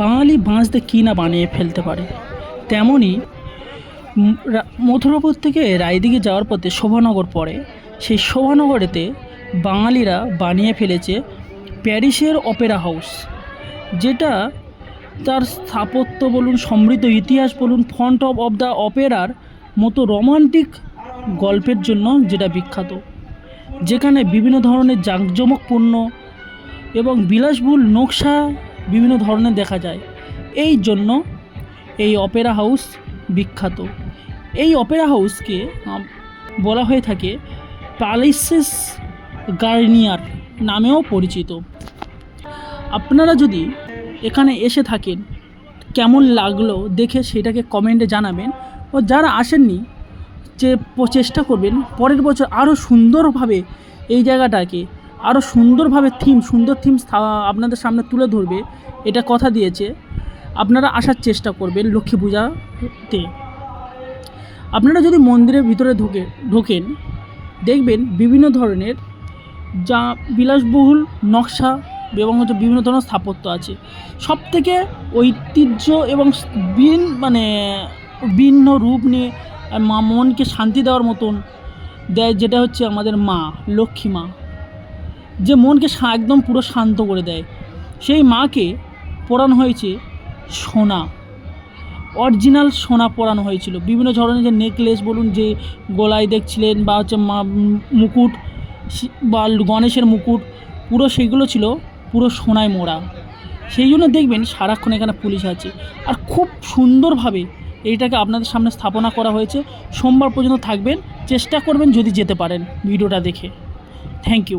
বাঙালি বাঁচতে কী না বানিয়ে ফেলতে পারে? তেমনই মথুরাপুর থেকে রায়দিঘি যাওয়ার পথে শোভানগর পড়ে। সেই শোভানগরেতে বাঙালিরা বানিয়ে ফেলেছে প্যারিসের অপেরা হাউস, যেটা তার স্থাপত্য বলুন, সমৃদ্ধ ইতিহাস বলুন, ফ্রন্ট অফ অফ দ্য অপেরার মতো রোমান্টিক গল্পের জন্য যেটা বিখ্যাত, যেখানে বিভিন্ন ধরনের জাঁকজমকপূর্ণ এবং বিলাসবহুল নকশা বিভিন্ন ধরনের দেখা যায়। এই জন্য এই অপেরা হাউস বিখ্যাত। এই অপেরা হাউসকে বলা হয়ে থাকে প্যালেসেস গার্নিয়ার নামেও পরিচিত। আপনারা যদি এখানে এসে থাকেন, কেমন লাগল দেখে সেটাকে কমেন্টে জানাবেন। ও যারা আসেননি, যে চেষ্টা করবেন, পরের বছর আরও সুন্দরভাবে এই জায়গাটাকে আরও সুন্দরভাবে থিম সুন্দর থিম আপনাদের সামনে তুলে ধরবে। এটা কথা দিয়েছে। আপনারা আসার চেষ্টা করবেন লক্ষ্মী পূজাতে। আপনারা যদি মন্দিরের ভিতরে ঢুকে, ঢোকেন, দেখবেন বিভিন্ন ধরনের যা বিলাসবহুল নকশা এবং হচ্ছে বিভিন্ন ধরনের স্থাপত্য আছে। সব থেকে ঐতিহ্য এবং বিন মানে ভিন্ন রূপ নিয়ে মা মনকে শান্তি দেওয়ার মতন দেয় যেটা হচ্ছে আমাদের মা, লক্ষ্মী মা। যে মনকে একদম পুরো শান্ত করে দেয়। সেই মাকে পরানো হয়েছে সোনা। অরিজিনাল সোনা পরানো হয়েছিল। বিভিন্ন ধরনের যে নেকলেস বলুন, যে গলায় দেখছিলেন বা হচ্ছে মা মুকুট বা গণেশের মুকুট, পুরো সেগুলো ছিল পুরো সোনায় মোড়া। সেই জন্য দেখবেন সারাক্ষণ এখানে পুলিশ আছে। আর খুব সুন্দরভাবে এইটাকে আপনাদের সামনে স্থাপনা করা হয়েছে। সোমবার পর্যন্ত থাকবেন। চেষ্টা করবেন যদি যেতে পারেন ভিডিওটা দেখে। Thank you